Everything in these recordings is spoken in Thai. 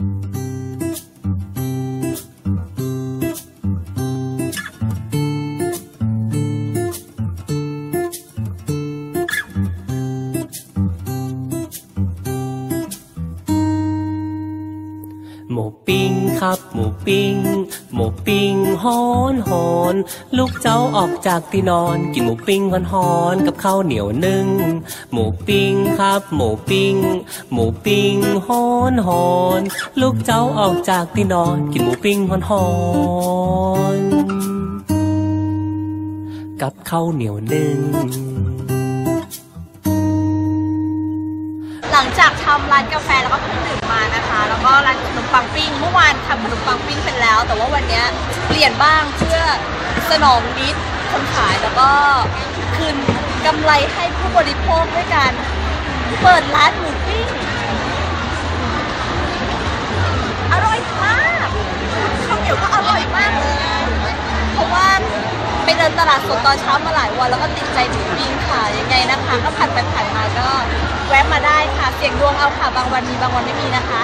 ห ครับหมูปิ้ง หมูปิ้งฮอนฮอนลูกเจ้าออกจากที่นอน กินหมูปิ้งฮอนฮอนกับข้าวเหนียวนึ่ง หมูปิ้งครับ หมูปิ้ง หมูปิ้งฮอนฮอนลูกเจ้าออกจากที่นอน กินหมูปิ้งฮอนฮอนกับข้าวเหนียวนึ่ง ร้านกาแฟแล้วก็เครื่องดื่มมานะคะ แล้วก็ร้านขนมปังปิ้งเมื่อวานทำขนมปังปิ้งเป็นแล้ว แต่ว่าวันเนี้ยเปลี่ยนบ้างเพื่อสนองนิดคนขายแล้วก็คืนกำไรให้ผู้บริโภคด้วยการเปิดร้านหมูปิ้งอร่อยมากข้าวเหนียวก็อร่อยมากเลย ไปเดินตลาดสดตอนเช้ามาหลายวันแล้วก็ติดใจหมูปิ้งค่ะ ยังไงนะคะ ก็ผ่านไปผ่านมาก็แวะมาได้ค่ะ เสี่ยงดวงเอาค่ะ บางวันมีบางวันไม่มีนะคะ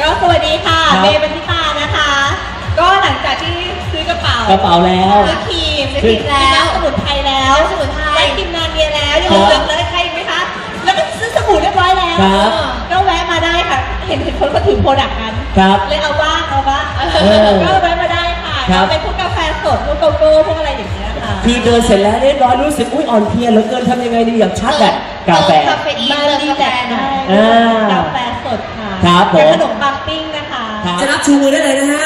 ก็สวัสดีค่ะ ครับเมย์บันทิตานะคะ ก็หลังจากที่ซื้อกระเป๋า กระเป๋าแล้ว ซื้อครีมซื้อครีมแล้วสมุนไพรแล้วสมุนไพรได้ครีมนานเนียแล้วยังเหลือเลยใครอีกไหมคะ แล้วก็ซื้อสบู่เรียบร้อยแล้วครับ ก็แวะมาได้ค่ะ เห็นเห็นคนเขาถือโปรดักต์กัน ครับ เลยเอาบ้าง เอาบ้างเออ ก็แวะมาได้ค่ะครับ เป็นพวกกาแฟสดพวกโกโก้พวกอะไรอย่างเงี้ยค่ะคือเดินเสร็จแล้วเรียบร้อยรู้สึกอุ้ยอ่อนเพลียเหลือเกินทำยังไงดีอยากชาร์จแบตกาแฟกาแฟอีนรีแลกซ์ได้อ่ากาแฟสดค่ะครับผมเป็นขนมปังปิ้งนะคะจะรับชูมือได้เลยนะฮะ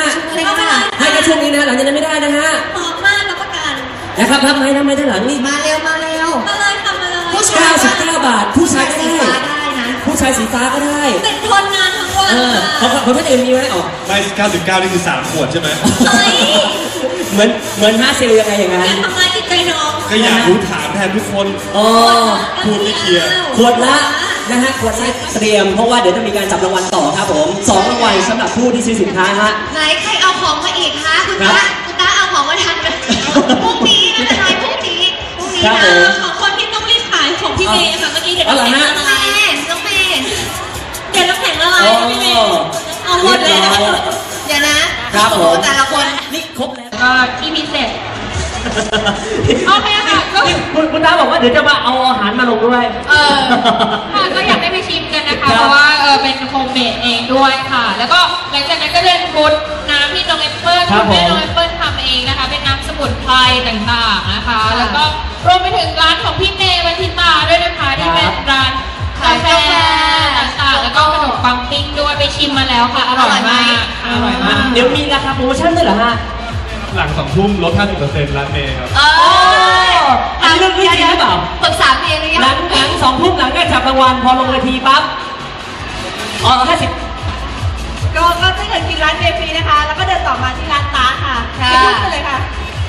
ให้แค่ช่วงนี้นะหลังจากนั้นไม่ได้นะฮะหอมมากรับประกัน นะครับรับไหมรับไหมด้านหลังนี่มาเร็วมาเร็ว มาเลยค่ะมาเลย99บาทผู้ชายก็ได้ได้นะ ผู้ชายสีฟ้าก็ได้เป็นทนงานทั้งวันเออเขาเขาเขาอื่นมีไหมอ๋อไม่ 99 นี่คือ 3 ขวดใช่ไหมเฮ้ยเหมือนเหมือนห้าซิลยังไงอย่างนั้นทำลายจิตใจน้องก็อยากรู้ถามแทนทุกคนอ๋อพูดไม่เคลียร์ขวดละนะฮะขวดละเตรียมเพราะว่าเดี๋ยวจะมีการจับรางวัลต่อครับผมสองรางวัลสำหรับผู้ที่ซื้อสินค้าฮะไหนใครเอาของมาอีกคะคุณครับตาคุณตาเอาของมาทันไหมพรุ่งนี้ไม่เป็นไรพรุ่งนี้พรุ่งนี้ครับนะผมของคนที่ต้องรีบขายของพี่เมย์ค่ะเมื่อกี้เดี๋ยวเอาเหรอน้ำแข็งฮะละ ลายน้องเมย์เดี๋ยวน้ำแข็งละลายอ๋อนะพี่เมย์เอาหมดเลยนะเดี๋ยวนะครับผม แต่ละคนนี่ครบแล้วก็ที่พิเศษโอเคค่ะก็นี่คุณคุณตาบอกว่าเดี๋ยวจะมาเอาอาหารมาลงด้วย เออค่ะก็อยากให้ไปชิมกันนะคะครับเพราะว่าเออเป็นโฮมเมดเองด้วยค่ะ แล้วก็หลังจากนั้นก็เรียนฟูดน้ำที่น้องแอปเปิ้ลครับคุณแม่ผมน้องแอปเปิ้ลทำเองนะคะ เป็นน้ำสมุนไพรต่างๆนะคะ แล้วก็รวมไปถึงร้านของพี่เมย์วันทิตาด้วยนะคะที่เป็นร้านกาแฟ ปังปิ้งด้วยไปชิมมาแล้วค่ะ อร่อยมากอร่อยมากเดี๋ยวมีราคาโปรโมชั่นด้วยเหรอฮะหลังสองทุ่มลด 50%ร้านเมย์ครับ เอออันนี้เรื่องจริงหรือเปล่าปรึกษาเมย์หรือยัหลังหลังสองทุ่มหลังได้จับรางวัลพอลงเวทีปั๊บอ๋อห้าสิบก็ก็ถ้าเกิดกินร้านเมย์ฟรีนะคะ แล้วก็เดินต่อมาที่ร้านตาค่ะค่ะไปยุ่งกันเลยค่ะ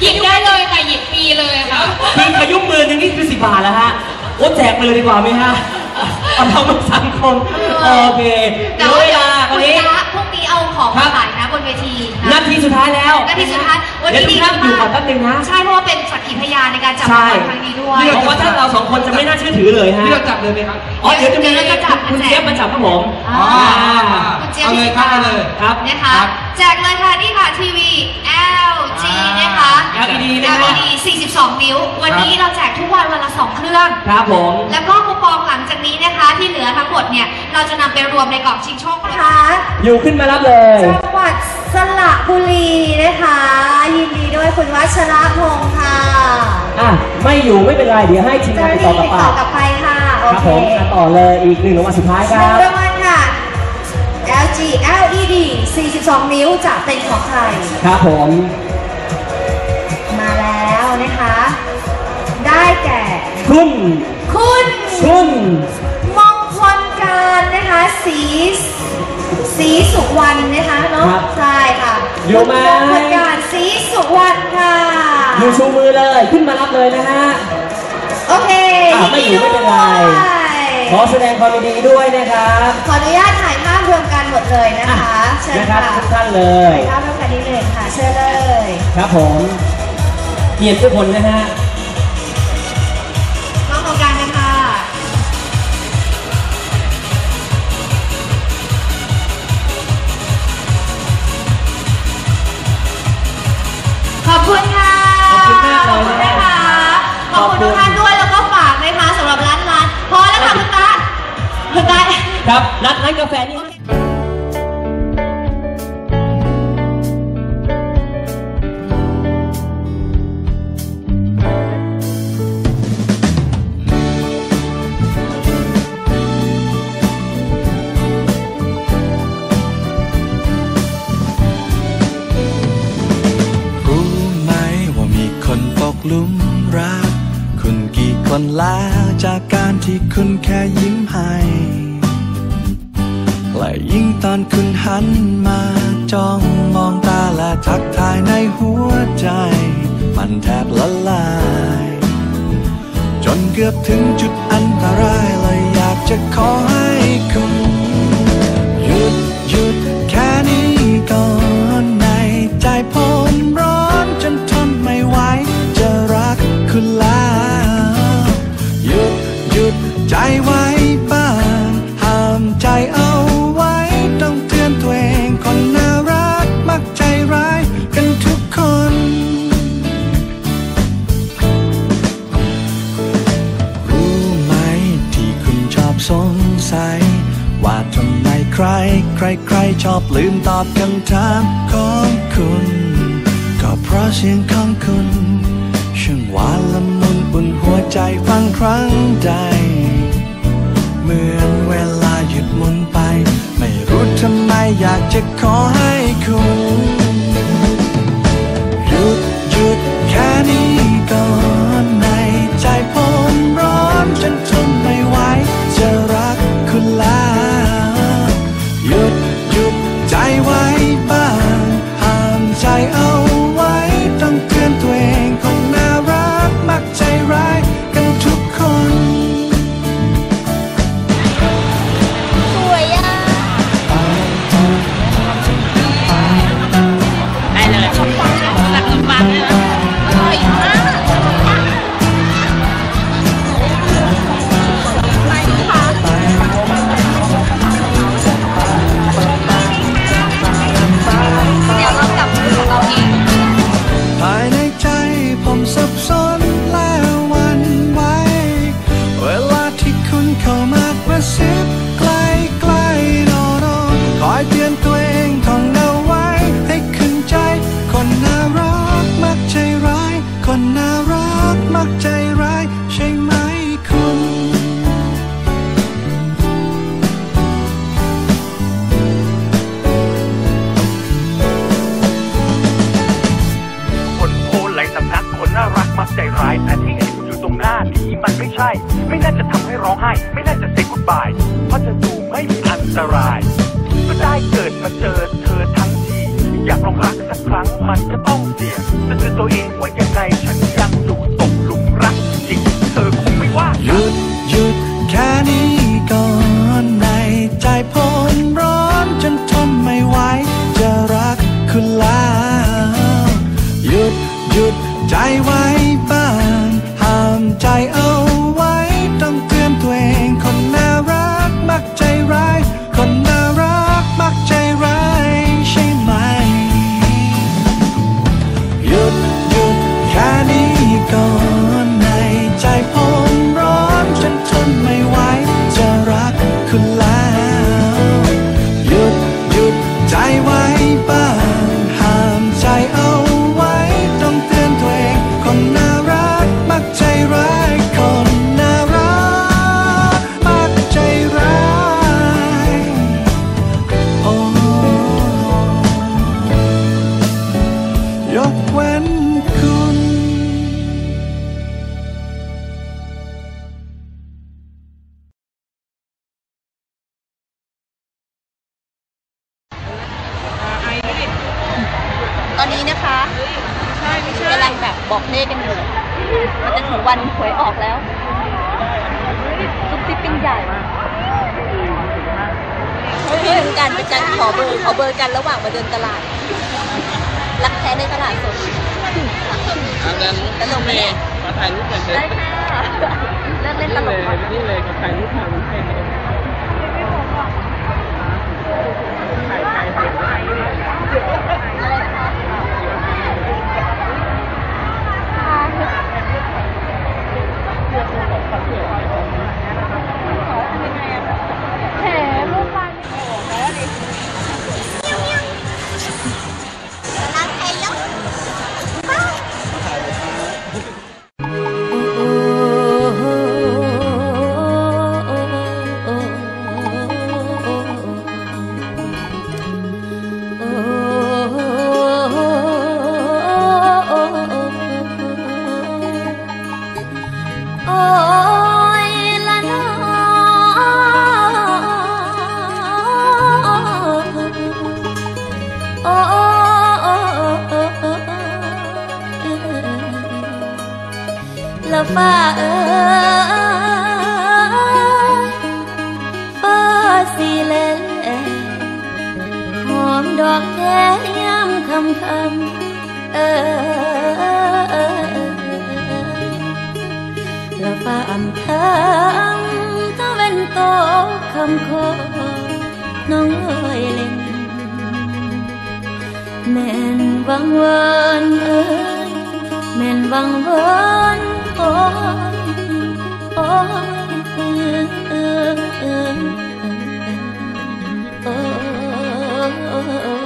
หยิบได้เลยค่ะ หยิบฟรีเลยค่ะคือขยุ้มมือหนึงนี่คือสิบบาทแล้วฮะโอ้แจกไปเลยดีกว่าไหมฮะ เอาทำมาสังคมโอเคเหลือเวลาวันนี้คุณจ๊ะพรุ่งนี้เอาของครัมาบขายนะบนเวทีนาทีสุดท้ายแล้วนาทีสุดท้ายวันเดี๋ยวนี้ทุกท่านอยู่ก่อนแป๊บนึงนะใช่เพราะว่าเป็นสักขีพยานในการจับใช่รางวัลครั้งนี้ด้วยเพราะว่าถ้าเราสองคนจะไม่น่าเชื่อถือเลยฮะพี่เราจับเลยไหมครับอ๋อเดี๋ยวจะมีเดี๋ยวเราจะจับคุณแจกเจี๊ยบมาจับครับผมอ๋ออ่าคุณจี๊ยบเอาเลยครับเอาเลยครับนะคะครับแจกเลยค่ะนี่ค่ะทีวี LG นะคะ LED นะฮะ LED 42 นิ้ว วันนี้เราแจกทุกวันวันละ 2 เครื่อง ครับผม แล้วก็คูปองหลังจากนี้นะคะที่เหลือทั้งหมดเนี่ยเราจะนำไปรวมในกล่องชิงโชคนะคะอยู่ขึ้นมารับเลย จังหวัดสระบุรีนะคะ ยินดีด้วยคุณวัชระพงศ์ค่ะอะ ไม่อยู่ไม่เป็นไร เดี๋ยวให้ทีมานเจ้างหติน้าดต่ที่อกับติดต่อกับใครค่ะโอครับเคผมอะต่อเลยอีกหนึ่งรางวัลสุดท้ายคหรันึ่งบรางวัลค่ะ LG LED 42 นิ้วจะเป็นของใคร ครับผม มาแล้วนะคะ ได้แก่ คุณ คุณ คุณ สีสีสุวรรณนะคะเนาะครับใช่ค่ะอยู่ไหม คุณมงคลการสีสุวรรณค่ะ อยู่ชูมือเลยขึ้นมารับเลยนะฮะ โอเคอะไม่อยู่ไม่เป็นไรด้วยขอแสดงความยินดีด้วยนะครับขออนุญาตถ่ายภาพรวมกันหมดเลยนะคะ เชิญนะครับค่ะทุกท่านเลย ถ่ายภาพรวมกันนิดหนึ่งค่ะ เชิญเลย ครับผมเกียรติทุกคนนะฮะน้องโครงการนะคะ ร้านกาแฟนี่รู้ไหมว่ามีคนตกหลุมรัก คุณกี่คนแล้วจากการที่คุณแค่ยิ้ อนคุณหันมาจ้องมองตาและทักทายในหัวใจ มันแทบละลาย จนเกือบถึงจุดอันตรายเลยอยากจะขอ ลืมตอบคำถามของคุณ ก็เพราะเสียงของคุณช่างหวานละมุนอุ่นหัวใจฟังครั้งใด เหมือนเวลาหยุดมุนไป ไม่รู้ทำไมอยากจะขอให้คุณ หยุดหยุดแค่นี้ ใช่ ไม่น่าจะทำให้ร้องไห้ ไม่น่าจะเซ็กกุดบาย เพราะจะดูไม่มีอันตราย ก็ได้เกิดมาเจอเธอทั้งที อยากลองรักสักครั้งมันก็ต้องเสี่ยงจะเตือนตัวเองว่ายังไงฉัน อนนี้นะคะกำลังแบบบอกเลขกันอยู่มันจะถึงวันหวยออกแล้วซุปซิปปิ้งใหญ่เพื่อนกันเป็นการขอเบอร์ขอเบอร์กันระหว่างมาเดินตลาด รักแท้ในตลาดสดตลกไหมเนี่ยมาถ่ายรูปกันเถได้อะค่ะเลิกเล่นตลนี่กเลยก่อนนี่เลยกับถ่ายรูปถ่ายรูปให้เลยถ่ายถ่ายถ่ายอะไรนะคะ แถำคัเราฟ้าอ่ำทังตะเวนตกคำขอน้องลอยเล่นแม่นวังเวนเอ้ยแม่นวังเวนโอ้โอ้ยออเอออ